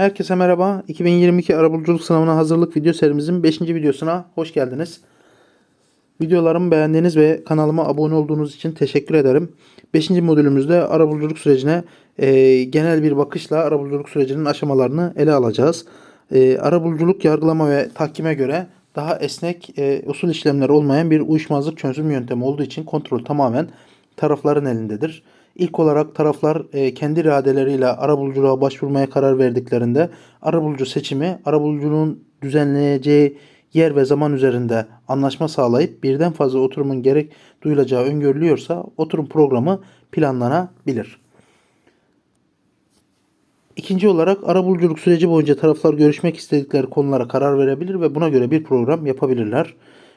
Herkese merhaba. 2022 arabuluculuk sınavına hazırlık video serimizin 5. videosuna hoş geldiniz. Videolarımı beğendiğiniz ve kanalıma abone olduğunuz için teşekkür ederim. 5. modülümüzde arabuluculuk sürecine e, genel bir bakışla arabuluculuk sürecinin aşamalarını ele alacağız. E, arabuluculuk yargılama ve tahkime göre daha esnek e, usul işlemler olmayan bir uyuşmazlık çözüm yöntemi olduğu için kontrol tamamen tarafların elindedir. İlk olarak taraflar e, kendi iradeleriyle arabuluculuğa başvurmaya karar verdiklerinde arabulucu seçimi arabuluculuğun düzenleyeceği yer ve zaman üzerinde anlaşma sağlayıp birden fazla oturumun gerek duyulacağı öngörülüyorsa oturum programı planlanabilir. İkinci olarak arabuluculuk süreci boyunca taraflar görüşmek istedikleri konulara karar verebilir ve buna göre bir program yapabilirler.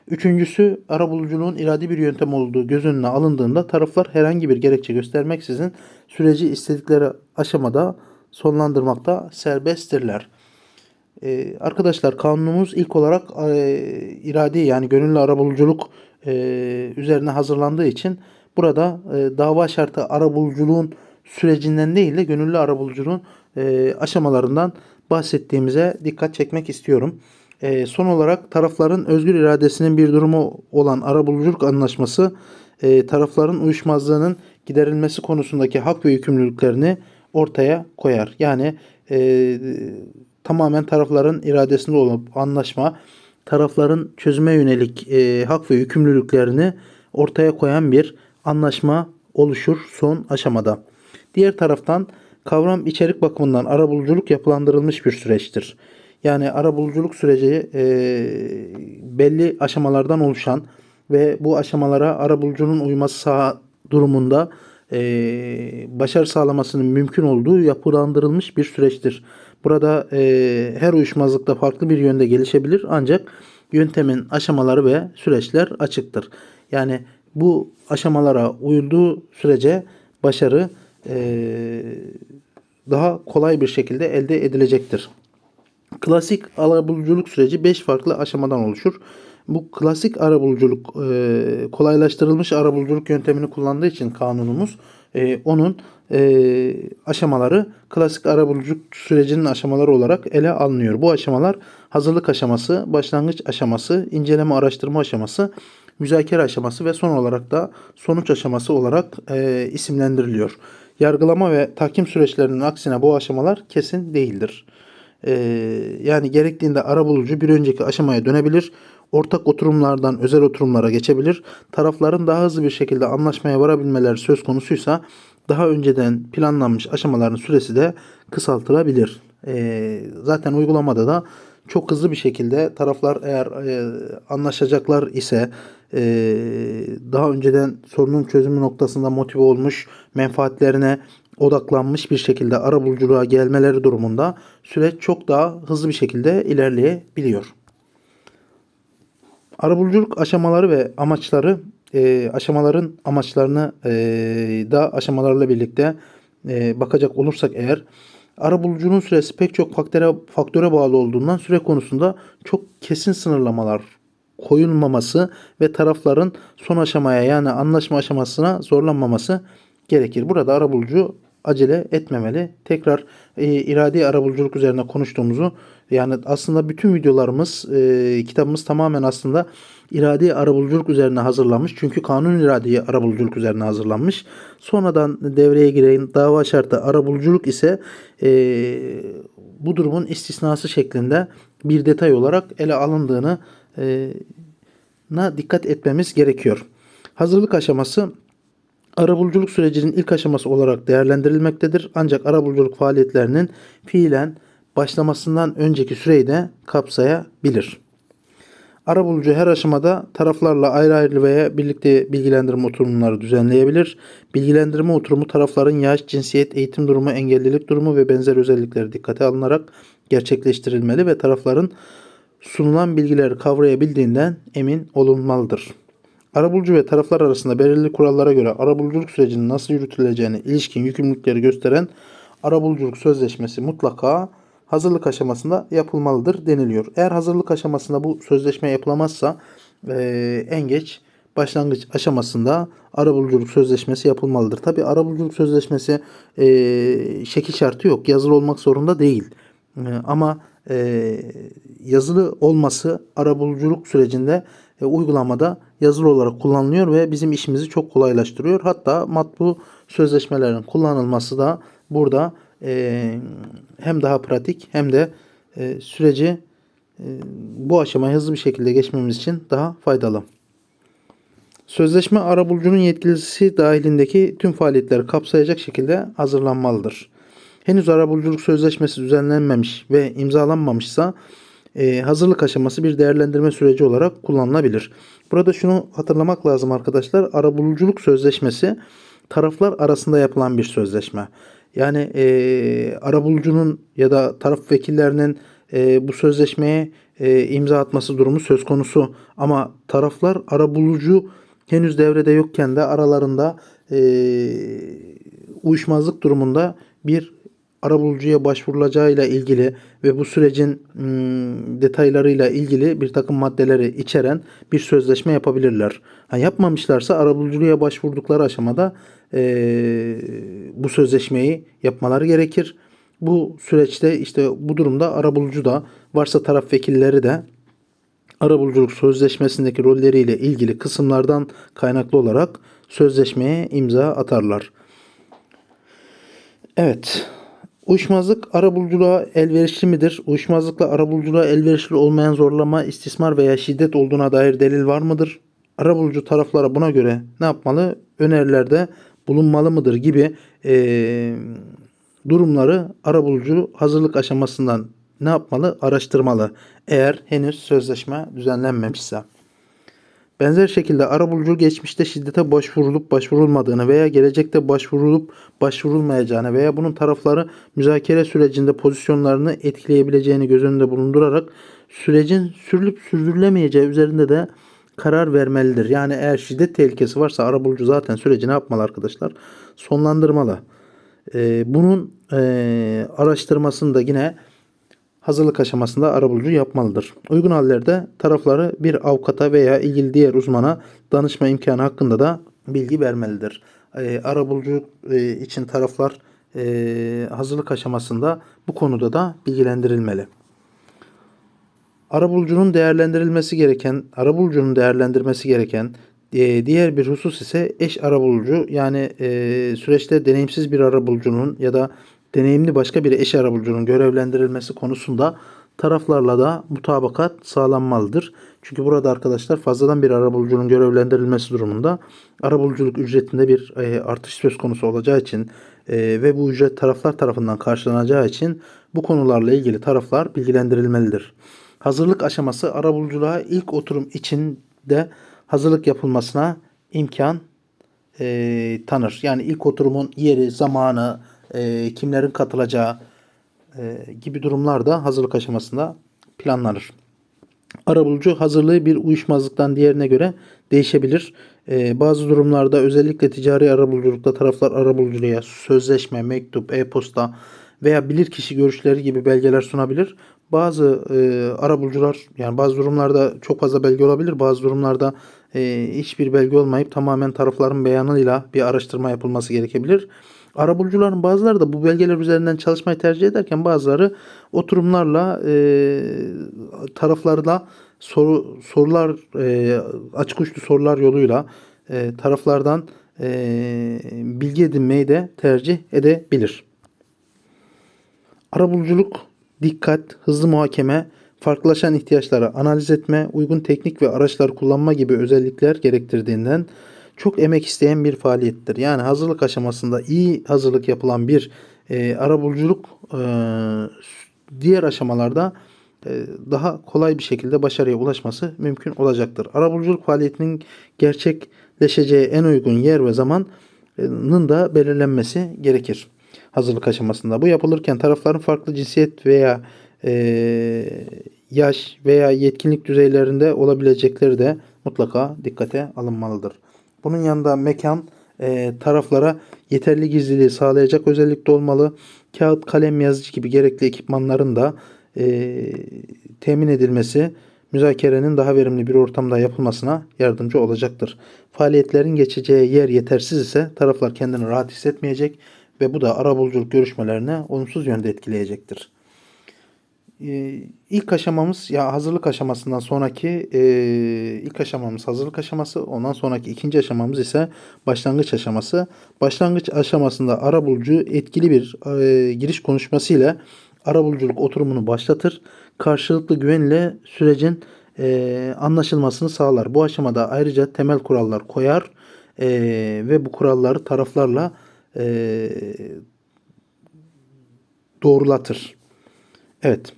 Üçüncüsü arabuluculuğun iradi bir yöntem olduğu göz önüne alındığında taraflar herhangi bir gerekçe göstermeksizin süreci istedikleri aşamada sonlandırmakta serbesttirler. Ee, arkadaşlar kanunumuz ilk olarak e, iradi yani gönüllü arabuluculuk e, üzerine hazırlandığı için burada e, dava şartı arabuluculuğun sürecinden değil de gönüllü arabuluculuğun e, aşamalarından bahsettiğimize dikkat çekmek istiyorum. E, son olarak tarafların özgür iradesinin bir durumu olan arabuluculuk anlaşması e, tarafların uyuşmazlığının giderilmesi konusundaki hak ve yükümlülüklerini ortaya koyar. Yani e, tamamen tarafların iradesinde olup anlaşma tarafların çözüme yönelik e, hak ve yükümlülüklerini ortaya koyan bir anlaşma oluşur son aşamada. Diğer taraftan kavram içerik bakımından arabuluculuk yapılandırılmış bir süreçtir. Yani arabuluculuk süreci e, belli aşamalardan oluşan ve bu aşamalara arabulucunun uyması sağ durumunda e, başarı sağlamasının mümkün olduğu yapılandırılmış bir süreçtir. Burada e, her uyuşmazlıkta farklı bir yönde gelişebilir ancak yöntemin aşamaları ve süreçler açıktır. Yani bu aşamalara uyulduğu sürece başarı e, daha kolay bir şekilde elde edilecektir. Klasik arabuluculuk süreci 5 farklı aşamadan oluşur. Bu klasik arabuluculuk e, kolaylaştırılmış arabuluculuk yöntemini kullandığı için kanunumuz e, onun e, aşamaları klasik arabuluculuk sürecinin aşamaları olarak ele alınıyor. Bu aşamalar hazırlık aşaması, başlangıç aşaması, inceleme araştırma aşaması, müzakere aşaması ve son olarak da sonuç aşaması olarak isimlendiriliyor. Yargılama ve tahkim süreçlerinin aksine bu aşamalar kesin değildir. Ee, yani gerektiğinde arabulucu bir önceki aşamaya dönebilir. Ortak oturumlardan özel oturumlara geçebilir. Tarafların daha hızlı bir şekilde anlaşmaya varabilmeleri söz konusuysa daha önceden planlanmış aşamaların süresi de kısaltılabilir. Ee, zaten uygulamada da çok hızlı bir şekilde taraflar eğer e, anlaşacaklar ise e, daha önceden sorunun çözümü noktasında motive olmuş menfaatlerine odaklanmış bir şekilde arabuluculuğa gelmeleri durumunda süreç çok daha hızlı bir şekilde ilerleyebiliyor. Arabuluculuk aşamaları ve amaçları e, aşamaların amaçlarını e, da aşamalarla birlikte e, bakacak olursak eğer arabulucunun süresi pek çok faktöre, faktöre bağlı olduğundan süre konusunda çok kesin sınırlamalar koyulmaması ve tarafların son aşamaya yani anlaşma aşamasına zorlanmaması gerekir. Burada arabulucu acele etmemeli. Tekrar e, iradi arabuluculuk üzerine konuştuğumuzu yani aslında bütün videolarımız e, kitabımız tamamen aslında iradi arabuluculuk üzerine hazırlanmış. Çünkü kanun iradi arabuluculuk üzerine hazırlanmış. Sonradan devreye giren dava şartı arabuluculuk ise e, bu durumun istisnası şeklinde bir detay olarak ele alındığını e, na dikkat etmemiz gerekiyor. Hazırlık aşaması arabuluculuk sürecinin ilk aşaması olarak değerlendirilmektedir. Ancak arabuluculuk faaliyetlerinin fiilen başlamasından önceki süreyi de kapsayabilir. Arabulucu her aşamada taraflarla ayrı ayrı veya birlikte bilgilendirme oturumları düzenleyebilir. Bilgilendirme oturumu tarafların yaş, cinsiyet, eğitim durumu, engellilik durumu ve benzer özellikleri dikkate alınarak gerçekleştirilmeli ve tarafların sunulan bilgileri kavrayabildiğinden emin olunmalıdır. Arabulucu ve taraflar arasında belirli kurallara göre arabuluculuk sürecinin nasıl yürütüleceğine ilişkin yükümlülükleri gösteren arabuluculuk sözleşmesi mutlaka hazırlık aşamasında yapılmalıdır deniliyor. Eğer hazırlık aşamasında bu sözleşme yapılamazsa e, en geç başlangıç aşamasında arabuluculuk sözleşmesi yapılmalıdır. Tabi arabuluculuk sözleşmesi e, şekil şartı yok. Yazılı olmak zorunda değil. E, ama e, yazılı olması arabuluculuk sürecinde e, uygulamada yazılı olarak kullanılıyor ve bizim işimizi çok kolaylaştırıyor. Hatta matbu sözleşmelerin kullanılması da burada e, hem daha pratik hem de e, süreci e, bu aşamayı hızlı bir şekilde geçmemiz için daha faydalı. Sözleşme arabulucunun yetkilisi dahilindeki tüm faaliyetleri kapsayacak şekilde hazırlanmalıdır. Henüz arabuluculuk sözleşmesi düzenlenmemiş ve imzalanmamışsa e, hazırlık aşaması bir değerlendirme süreci olarak kullanılabilir. Burada şunu hatırlamak lazım arkadaşlar. Arabuluculuk sözleşmesi taraflar arasında yapılan bir sözleşme. Yani e, arabulucunun ya da taraf vekillerinin e, bu sözleşmeye e, imza atması durumu söz konusu. Ama taraflar arabulucu henüz devrede yokken de aralarında e, uyuşmazlık durumunda bir arabulucuya başvurulacağıyla ilgili ve bu sürecin ım, detaylarıyla ilgili bir takım maddeleri içeren bir sözleşme yapabilirler. Ha, yapmamışlarsa arabuluculuğa başvurdukları aşamada e, bu sözleşmeyi yapmaları gerekir. Bu süreçte işte bu durumda arabulucu da varsa taraf vekilleri de arabuluculuk sözleşmesindeki rolleriyle ilgili kısımlardan kaynaklı olarak sözleşmeye imza atarlar. Evet. Uyuşmazlık arabuluculuğa elverişli midir? Uyuşmazlıkla arabuluculuğa elverişli olmayan zorlama, istismar veya şiddet olduğuna dair delil var mıdır? Arabulucu taraflara buna göre ne yapmalı? Önerilerde bulunmalı mıdır gibi eee durumları arabulucu hazırlık aşamasından ne yapmalı? Araştırmalı. Eğer henüz sözleşme düzenlenmemişse. Benzer şekilde arabulucu geçmişte şiddete başvurulup başvurulmadığını veya gelecekte başvurulup başvurulmayacağını veya bunun tarafları müzakere sürecinde pozisyonlarını etkileyebileceğini göz önünde bulundurarak sürecin sürülüp sürdürülemeyeceği üzerinde de karar vermelidir. Yani eğer şiddet tehlikesi varsa arabulucu zaten süreci ne yapmalı arkadaşlar? Sonlandırmalı. Ee, bunun e, araştırmasını da yine hazırlık aşamasında arabulucu yapmalıdır. Uygun hallerde tarafları bir avukata veya ilgili diğer uzmana danışma imkanı hakkında da bilgi vermelidir. E, arabulucu e, için taraflar e, hazırlık aşamasında bu konuda da bilgilendirilmeli. Arabulucunun değerlendirilmesi gereken, arabulucunun değerlendirmesi gereken e, diğer bir husus ise eş arabulucu yani e, süreçte deneyimsiz bir arabulucunun ya da deneyimli başka bir eş arabulucunun görevlendirilmesi konusunda taraflarla da mutabakat sağlanmalıdır. Çünkü burada arkadaşlar fazladan bir arabulucunun görevlendirilmesi durumunda arabuluculuk ücretinde bir e, artış söz konusu olacağı için e, ve bu ücret taraflar tarafından karşılanacağı için bu konularla ilgili taraflar bilgilendirilmelidir. Hazırlık aşaması arabuluculuğa ilk oturum içinde hazırlık yapılmasına imkan e, tanır. Yani ilk oturumun yeri, zamanı, e, kimlerin katılacağı e, gibi durumlarda hazırlık aşamasında planlanır. Arabulucu hazırlığı bir uyuşmazlıktan diğerine göre değişebilir. E, bazı durumlarda özellikle ticari arabuluculukta taraflar arabuluculuğa sözleşme, mektup, e-posta veya bilirkişi görüşleri gibi belgeler sunabilir. Bazı e, arabulucular yani bazı durumlarda çok fazla belge olabilir. Bazı durumlarda e, hiçbir belge olmayıp tamamen tarafların beyanıyla bir araştırma yapılması gerekebilir. Arabulucuların bazıları da bu belgeler üzerinden çalışmayı tercih ederken bazıları oturumlarla e, taraflarla soru, sorular e, açık uçlu sorular yoluyla e, taraflardan e, bilgi edinmeyi de tercih edebilir. Arabuluculuk, dikkat, hızlı muhakeme, farklılaşan ihtiyaçları analiz etme, uygun teknik ve araçlar kullanma gibi özellikler gerektirdiğinden çok emek isteyen bir faaliyettir. Yani hazırlık aşamasında iyi hazırlık yapılan bir e, arabuluculuk e, diğer aşamalarda e, daha kolay bir şekilde başarıya ulaşması mümkün olacaktır. Arabuluculuk faaliyetinin gerçekleşeceği en uygun yer ve zamanın da belirlenmesi gerekir hazırlık aşamasında. Bu yapılırken tarafların farklı cinsiyet veya e, yaş veya yetkinlik düzeylerinde olabilecekleri de mutlaka dikkate alınmalıdır. Bunun yanında mekan e, taraflara yeterli gizliliği sağlayacak özellikte olmalı. Kağıt, kalem, yazıcı gibi gerekli ekipmanların da e, temin edilmesi müzakerenin daha verimli bir ortamda yapılmasına yardımcı olacaktır. Faaliyetlerin geçeceği yer yetersiz ise taraflar kendini rahat hissetmeyecek ve bu da arabuluculuk görüşmelerini olumsuz yönde etkileyecektir. E, ilk aşamamız ya hazırlık aşamasından sonraki e, ilk aşamamız hazırlık aşaması ondan sonraki ikinci aşamamız ise başlangıç aşaması. Başlangıç aşamasında arabulucu etkili bir e, giriş konuşmasıyla arabuluculuk oturumunu başlatır. Karşılıklı güvenle sürecin e, anlaşılmasını sağlar. Bu aşamada ayrıca temel kurallar koyar e, ve bu kuralları taraflarla e, doğrulatır. Evet.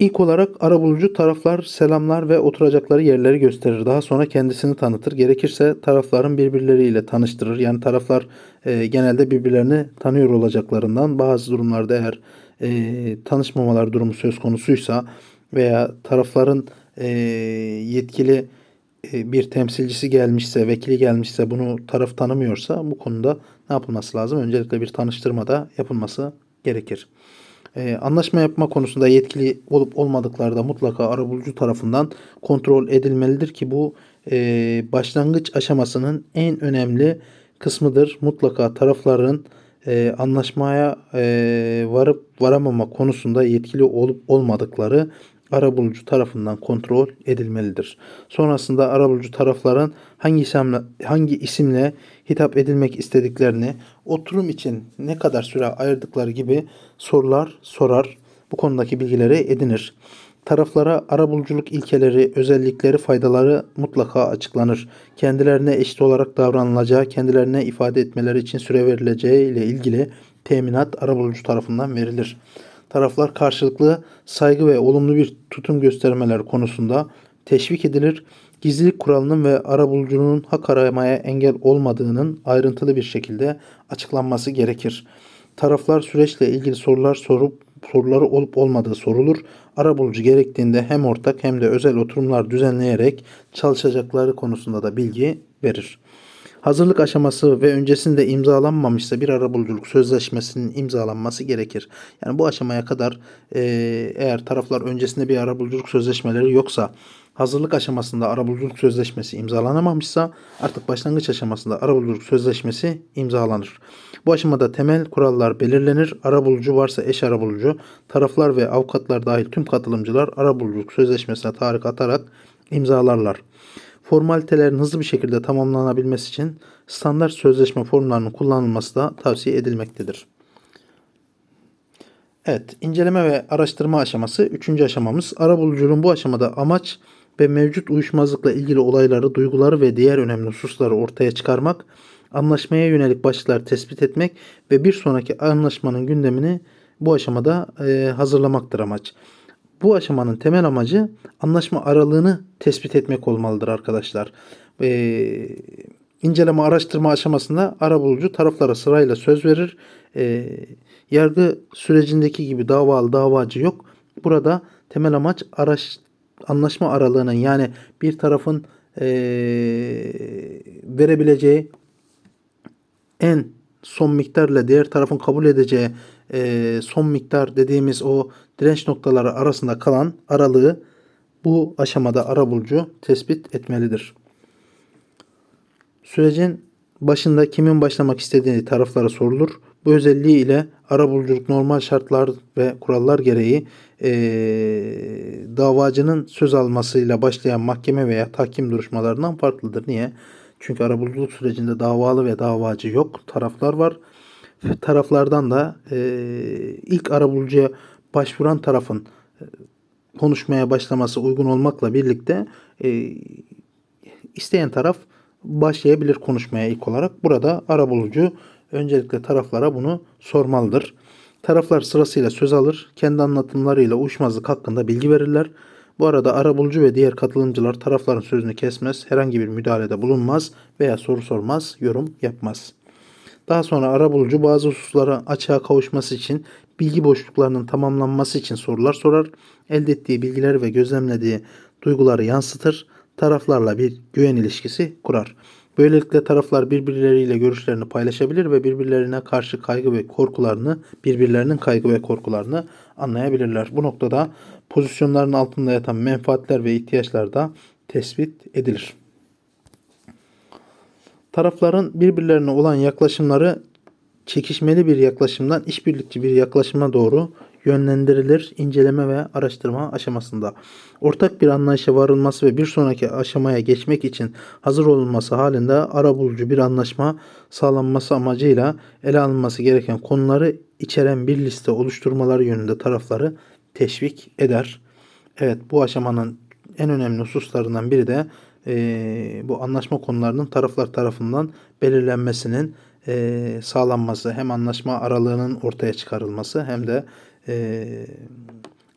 İlk olarak arabulucu taraflar selamlar ve oturacakları yerleri gösterir. Daha sonra kendisini tanıtır. Gerekirse tarafların birbirleriyle tanıştırır. Yani taraflar e, genelde birbirlerini tanıyor olacaklarından bazı durumlarda eğer e, tanışmamalar durumu söz konusuysa veya tarafların e, yetkili e, bir temsilcisi gelmişse, vekili gelmişse bunu taraf tanımıyorsa bu konuda ne yapılması lazım? Öncelikle bir tanıştırma da yapılması gerekir. Ee, anlaşma yapma konusunda yetkili olup olmadıkları da mutlaka arabulucu tarafından kontrol edilmelidir ki bu e, başlangıç aşamasının en önemli kısmıdır. Mutlaka tarafların e, anlaşmaya e, varıp varamama konusunda yetkili olup olmadıkları arabulucu tarafından kontrol edilmelidir. Sonrasında arabulucu tarafların hangi isimle, hangi isimle hitap edilmek istediklerini, oturum için ne kadar süre ayırdıkları gibi sorular sorar. Bu konudaki bilgileri edinir. Taraflara arabuluculuk ilkeleri, özellikleri, faydaları mutlaka açıklanır. Kendilerine eşit olarak davranılacağı, kendilerine ifade etmeleri için süre verileceği ile ilgili teminat arabulucu tarafından verilir taraflar karşılıklı saygı ve olumlu bir tutum göstermeler konusunda teşvik edilir. Gizlilik kuralının ve arabulucunun hak aramaya engel olmadığının ayrıntılı bir şekilde açıklanması gerekir. Taraflar süreçle ilgili sorular sorup soruları olup olmadığı sorulur. Arabulucu gerektiğinde hem ortak hem de özel oturumlar düzenleyerek çalışacakları konusunda da bilgi verir. Hazırlık aşaması ve öncesinde imzalanmamışsa bir arabuluculuk sözleşmesinin imzalanması gerekir. Yani bu aşamaya kadar e, eğer taraflar öncesinde bir arabuluculuk sözleşmeleri yoksa hazırlık aşamasında arabuluculuk sözleşmesi imzalanamamışsa artık başlangıç aşamasında arabuluculuk sözleşmesi imzalanır. Bu aşamada temel kurallar belirlenir. Arabulucu varsa eş arabulucu, taraflar ve avukatlar dahil tüm katılımcılar arabuluculuk sözleşmesine tarih atarak imzalarlar formalitelerin hızlı bir şekilde tamamlanabilmesi için standart sözleşme formlarının kullanılması da tavsiye edilmektedir. Evet, inceleme ve araştırma aşaması 3. aşamamız. Arabuluculuğun bu aşamada amaç ve mevcut uyuşmazlıkla ilgili olayları, duyguları ve diğer önemli hususları ortaya çıkarmak, anlaşmaya yönelik başlıklar tespit etmek ve bir sonraki anlaşmanın gündemini bu aşamada hazırlamaktır amaç. Bu aşamanın temel amacı anlaşma aralığını tespit etmek olmalıdır arkadaşlar. Ee, inceleme araştırma aşamasında arabulucu taraflara sırayla söz verir. Ee, yargı sürecindeki gibi davalı davacı yok. Burada temel amaç araş, anlaşma aralığının yani bir tarafın e, verebileceği en son miktarla diğer tarafın kabul edeceği e, son miktar dediğimiz o direnç noktaları arasında kalan aralığı bu aşamada arabulucu tespit etmelidir. Sürecin başında kimin başlamak istediğini taraflara sorulur. Bu özelliği ile arabuluculuk normal şartlar ve kurallar gereği e, davacının söz almasıyla başlayan mahkeme veya tahkim duruşmalarından farklıdır. Niye? Çünkü arabuluculuk sürecinde davalı ve davacı yok. Taraflar var. Taraflardan da e, ilk arabulucuya başvuran tarafın e, konuşmaya başlaması uygun olmakla birlikte e, isteyen taraf başlayabilir konuşmaya ilk olarak. Burada arabulucu öncelikle taraflara bunu sormalıdır. Taraflar sırasıyla söz alır, kendi anlatımlarıyla uyuşmazlık hakkında bilgi verirler. Bu arada arabulucu ve diğer katılımcılar tarafların sözünü kesmez, herhangi bir müdahalede bulunmaz veya soru sormaz, yorum yapmaz. Daha sonra arabulucu bazı hususlara açığa kavuşması için bilgi boşluklarının tamamlanması için sorular sorar, elde ettiği bilgileri ve gözlemlediği duyguları yansıtır, taraflarla bir güven ilişkisi kurar. Böylelikle taraflar birbirleriyle görüşlerini paylaşabilir ve birbirlerine karşı kaygı ve korkularını, birbirlerinin kaygı ve korkularını anlayabilirler. Bu noktada pozisyonların altında yatan menfaatler ve ihtiyaçlar da tespit edilir. Tarafların birbirlerine olan yaklaşımları çekişmeli bir yaklaşımdan işbirlikçi bir yaklaşıma doğru yönlendirilir, inceleme ve araştırma aşamasında. Ortak bir anlayışa varılması ve bir sonraki aşamaya geçmek için hazır olunması halinde arabulucu bir anlaşma sağlanması amacıyla ele alınması gereken konuları içeren bir liste oluşturmaları yönünde tarafları teşvik eder. Evet bu aşamanın en önemli hususlarından biri de e, bu anlaşma konularının taraflar tarafından belirlenmesinin e, sağlanması. Hem anlaşma aralığının ortaya çıkarılması hem de e,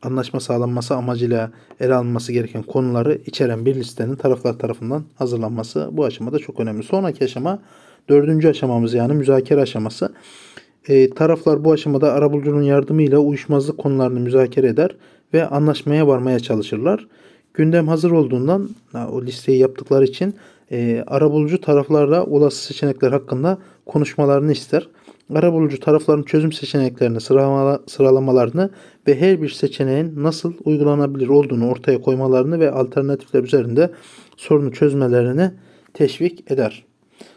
anlaşma sağlanması amacıyla ele alınması gereken konuları içeren bir listenin taraflar tarafından hazırlanması bu aşamada çok önemli. Sonraki aşama dördüncü aşamamız yani müzakere aşaması. E, taraflar bu aşamada arabulucunun yardımıyla uyuşmazlık konularını müzakere eder ve anlaşmaya varmaya çalışırlar. Gündem hazır olduğundan o listeyi yaptıkları için e, arabulucu taraflarla olası seçenekler hakkında konuşmalarını ister. Arabulucu tarafların çözüm seçeneklerini sıralama, sıralamalarını ve her bir seçeneğin nasıl uygulanabilir olduğunu ortaya koymalarını ve alternatifler üzerinde sorunu çözmelerini teşvik eder.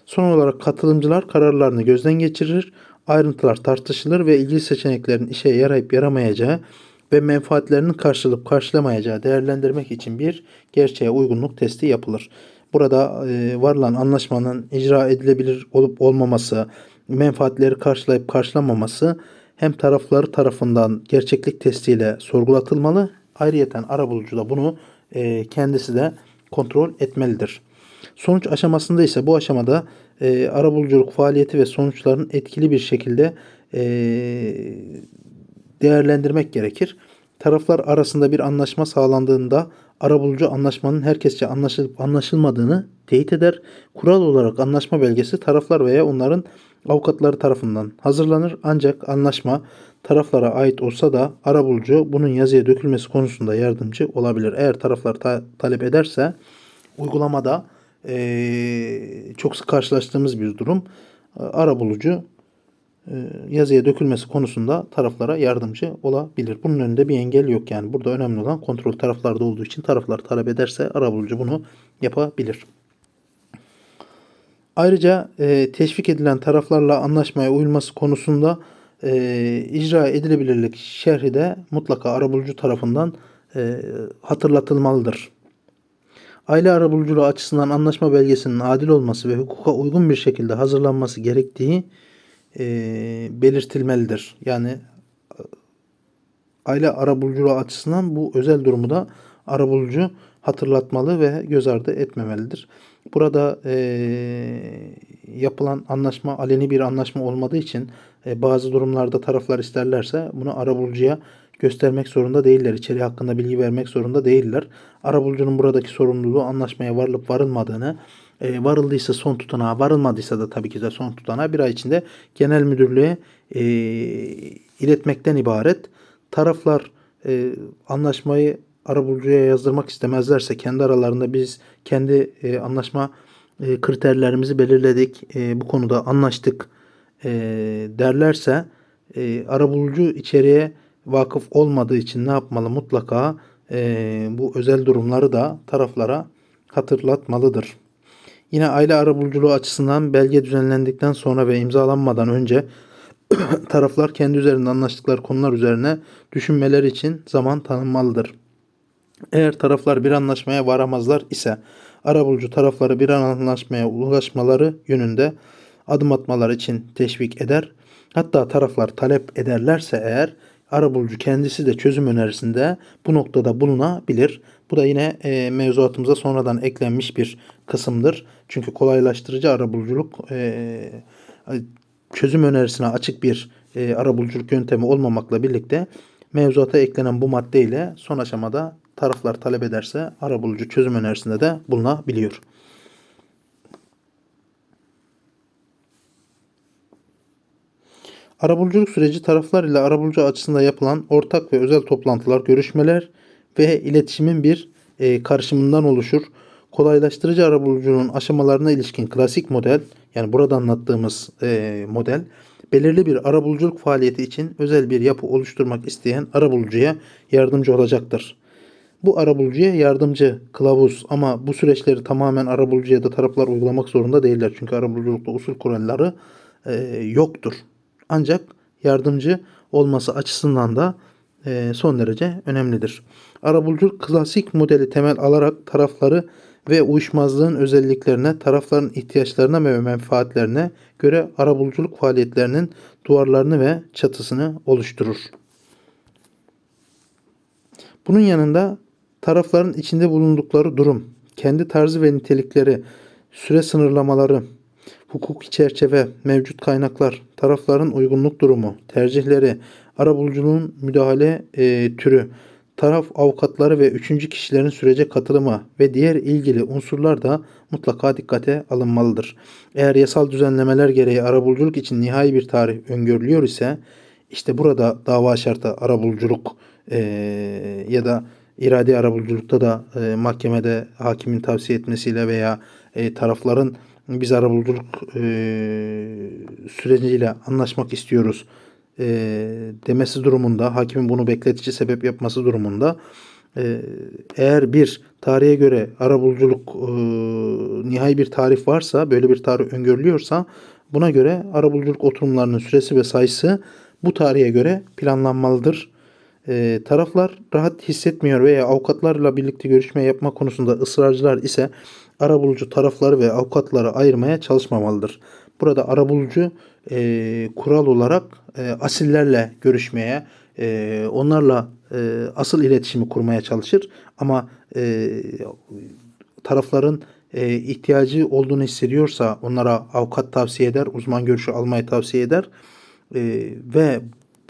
Son olarak katılımcılar kararlarını gözden geçirir, ayrıntılar tartışılır ve ilgili seçeneklerin işe yarayıp yaramayacağı ve menfaatlerinin karşılıp karşılamayacağı değerlendirmek için bir gerçeğe uygunluk testi yapılır. Burada e, varılan anlaşmanın icra edilebilir olup olmaması, menfaatleri karşılayıp karşılamaması hem tarafları tarafından gerçeklik testiyle sorgulatılmalı. Ayrıyeten arabulucu da bunu e, kendisi de kontrol etmelidir. Sonuç aşamasında ise bu aşamada e, arabuluculuk faaliyeti ve sonuçların etkili bir şekilde e, değerlendirmek gerekir. Taraflar arasında bir anlaşma sağlandığında arabulucu anlaşmanın herkesçe anlaşılıp anlaşılmadığını teyit eder. Kural olarak anlaşma belgesi taraflar veya onların avukatları tarafından hazırlanır. Ancak anlaşma taraflara ait olsa da arabulucu bunun yazıya dökülmesi konusunda yardımcı olabilir. Eğer taraflar ta- talep ederse uygulamada ee, çok sık karşılaştığımız bir durum. Arabulucu yazıya dökülmesi konusunda taraflara yardımcı olabilir. Bunun önünde bir engel yok yani. Burada önemli olan kontrol taraflarda olduğu için taraflar talep ederse arabulucu bunu yapabilir. Ayrıca e, teşvik edilen taraflarla anlaşmaya uyulması konusunda e, icra edilebilirlik şerhi de mutlaka arabulucu tarafından e, hatırlatılmalıdır. Aile arabuluculuğu açısından anlaşma belgesinin adil olması ve hukuka uygun bir şekilde hazırlanması gerektiği e, belirtilmelidir. Yani e, aile arabuluculuğu açısından bu özel durumu da arabulucu hatırlatmalı ve göz ardı etmemelidir. Burada e, yapılan anlaşma aleni bir anlaşma olmadığı için e, bazı durumlarda taraflar isterlerse bunu arabulucuya göstermek zorunda değiller. İçeriği hakkında bilgi vermek zorunda değiller. Arabulucunun buradaki sorumluluğu anlaşmaya varılıp varılmadığını, e, varıldıysa son tutanağa, varılmadıysa da tabii ki de son tutanağa bir ay içinde genel müdürlüğe e, iletmekten ibaret. Taraflar e, anlaşmayı arabulucuya yazdırmak istemezlerse kendi aralarında biz kendi e, anlaşma e, kriterlerimizi belirledik, e, bu konuda anlaştık e, derlerse e, arabulucu içeriye vakıf olmadığı için ne yapmalı? Mutlaka e, bu özel durumları da taraflara hatırlatmalıdır. Yine aile arabuluculuğu açısından belge düzenlendikten sonra ve imzalanmadan önce taraflar kendi üzerinde anlaştıkları konular üzerine düşünmeler için zaman tanınmalıdır. Eğer taraflar bir anlaşmaya varamazlar ise arabulucu tarafları bir anlaşmaya ulaşmaları yönünde adım atmalar için teşvik eder. Hatta taraflar talep ederlerse eğer arabulucu kendisi de çözüm önerisinde bu noktada bulunabilir. Bu da yine e, mevzuatımıza sonradan eklenmiş bir kısımdır. Çünkü kolaylaştırıcı arabuluculuk e, çözüm önerisine açık bir e, arabuluculuk yöntemi olmamakla birlikte mevzuata eklenen bu maddeyle son aşamada taraflar talep ederse arabulucu çözüm önerisinde de bulunabiliyor. Arabuluculuk süreci taraflar ile arabulucu açısında yapılan ortak ve özel toplantılar, görüşmeler ve iletişimin bir e, karışımından oluşur. Kolaylaştırıcı arabuluculuğun aşamalarına ilişkin klasik model, yani burada anlattığımız e, model, belirli bir arabuluculuk faaliyeti için özel bir yapı oluşturmak isteyen arabulucuya yardımcı olacaktır. Bu arabulucuya yardımcı kılavuz ama bu süreçleri tamamen arabulucuya da taraflar uygulamak zorunda değiller. Çünkü arabuluculukta usul kuralları e, yoktur. Ancak yardımcı olması açısından da e, son derece önemlidir. Arabuluculuk klasik modeli temel alarak tarafları ve uyuşmazlığın özelliklerine, tarafların ihtiyaçlarına ve menfaatlerine göre arabuluculuk faaliyetlerinin duvarlarını ve çatısını oluşturur. Bunun yanında tarafların içinde bulundukları durum, kendi tarzı ve nitelikleri, süre sınırlamaları, hukuki çerçeve, mevcut kaynaklar, tarafların uygunluk durumu, tercihleri, arabuluculuğun müdahale e, türü, taraf avukatları ve üçüncü kişilerin sürece katılımı ve diğer ilgili unsurlar da mutlaka dikkate alınmalıdır. Eğer yasal düzenlemeler gereği arabuluculuk için nihai bir tarih öngörülüyor ise işte burada dava şartı arabuluculuk e, ya da iradi arabuluculukta da e, mahkemede hakimin tavsiye etmesiyle veya e, tarafların biz arabuluculuk e, süreciyle anlaşmak istiyoruz e, demesi durumunda, hakimin bunu bekletici sebep yapması durumunda e, eğer bir tarihe göre arabuluculuk e, nihai bir tarih varsa, böyle bir tarih öngörülüyorsa buna göre arabuluculuk oturumlarının süresi ve sayısı bu tarihe göre planlanmalıdır. E, taraflar rahat hissetmiyor veya avukatlarla birlikte görüşme yapma konusunda ısrarcılar ise arabulucu tarafları ve avukatları ayırmaya çalışmamalıdır. Burada arabulucu e, kural olarak e, asillerle görüşmeye, e, onlarla e, asıl iletişimi kurmaya çalışır. Ama e, tarafların e, ihtiyacı olduğunu hissediyorsa onlara avukat tavsiye eder, uzman görüşü almayı tavsiye eder. E, ve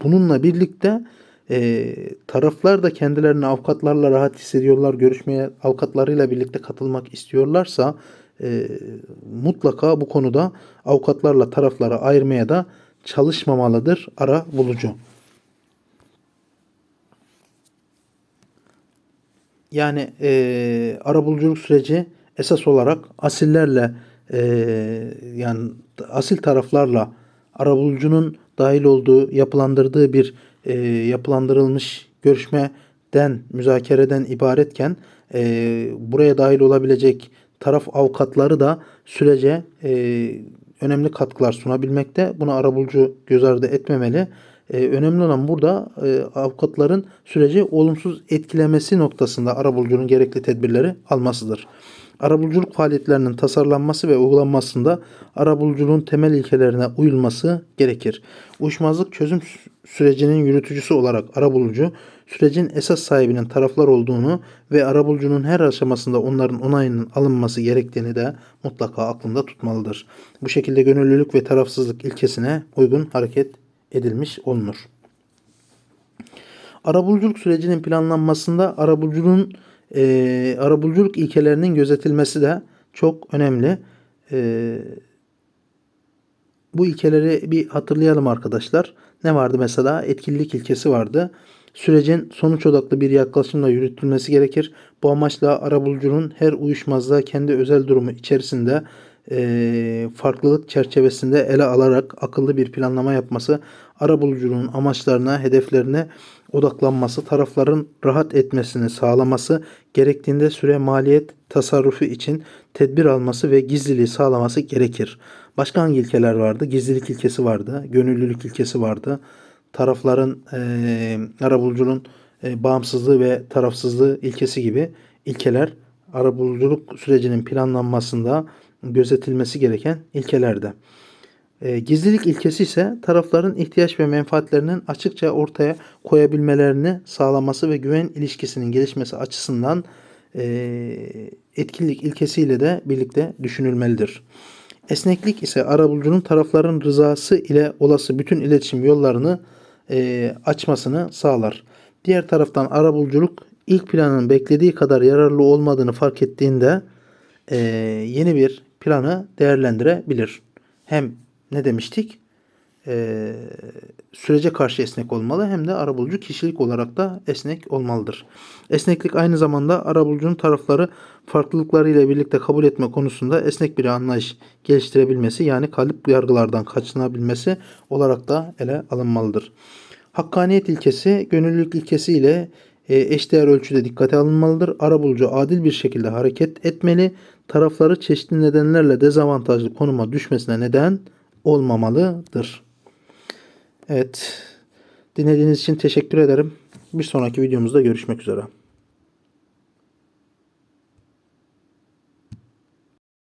bununla birlikte e, taraflar da kendilerini avukatlarla rahat hissediyorlar, görüşmeye avukatlarıyla birlikte katılmak istiyorlarsa e, mutlaka bu konuda avukatlarla tarafları ayırmaya da çalışmamalıdır ara bulucu. Yani e, ara buluculuk süreci esas olarak asillerle e, yani asil taraflarla arabulucunun dahil olduğu, yapılandırdığı bir e, yapılandırılmış görüşmeden, müzakereden ibaretken e, buraya dahil olabilecek taraf avukatları da sürece e, önemli katkılar sunabilmekte. Bunu arabulucu göz ardı etmemeli. E, önemli olan burada e, avukatların süreci olumsuz etkilemesi noktasında arabulucunun gerekli tedbirleri almasıdır. Arabuluculuk faaliyetlerinin tasarlanması ve uygulanmasında arabuluculuğun temel ilkelerine uyulması gerekir. Uyuşmazlık çözüm sürecinin yürütücüsü olarak arabulucu, sürecin esas sahibinin taraflar olduğunu ve arabulucunun her aşamasında onların onayının alınması gerektiğini de mutlaka aklında tutmalıdır. Bu şekilde gönüllülük ve tarafsızlık ilkesine uygun hareket edilmiş olunur. Arabuluculuk sürecinin planlanmasında arabuluculuğun e, arabuluculuk ilkelerinin gözetilmesi de çok önemli. E, bu ilkeleri bir hatırlayalım arkadaşlar. Ne vardı mesela? Etkililik ilkesi vardı. Sürecin sonuç odaklı bir yaklaşımla yürütülmesi gerekir. Bu amaçla arabulucunun her uyuşmazlığa kendi özel durumu içerisinde e, farklılık çerçevesinde ele alarak akıllı bir planlama yapması, arabulucunun amaçlarına, hedeflerine odaklanması, tarafların rahat etmesini sağlaması, gerektiğinde süre maliyet tasarrufu için tedbir alması ve gizliliği sağlaması gerekir. Başka hangi ilkeler vardı? Gizlilik ilkesi vardı, gönüllülük ilkesi vardı. Tarafların e, arabulucunun e, bağımsızlığı ve tarafsızlığı ilkesi gibi ilkeler arabuluculuk sürecinin planlanmasında gözetilmesi gereken ilkelerde. E, gizlilik ilkesi ise tarafların ihtiyaç ve menfaatlerinin açıkça ortaya koyabilmelerini sağlaması ve güven ilişkisinin gelişmesi açısından e, etkinlik ilkesiyle de birlikte düşünülmelidir. Esneklik ise arabulucunun tarafların rızası ile olası bütün iletişim yollarını e, açmasını sağlar. Diğer taraftan arabuluculuk ilk planın beklediği kadar yararlı olmadığını fark ettiğinde e, yeni bir planı değerlendirebilir. Hem ne demiştik? Ee, sürece karşı esnek olmalı hem de arabulucu kişilik olarak da esnek olmalıdır. Esneklik aynı zamanda arabulucunun tarafları farklılıklarıyla birlikte kabul etme konusunda esnek bir anlayış geliştirebilmesi yani kalıp yargılardan kaçınabilmesi olarak da ele alınmalıdır. Hakkaniyet ilkesi gönüllülük ilkesi ile e, eşdeğer ölçüde dikkate alınmalıdır. Arabulucu adil bir şekilde hareket etmeli. Tarafları çeşitli nedenlerle dezavantajlı konuma düşmesine neden olmamalıdır. Evet. Dinlediğiniz için teşekkür ederim. Bir sonraki videomuzda görüşmek üzere.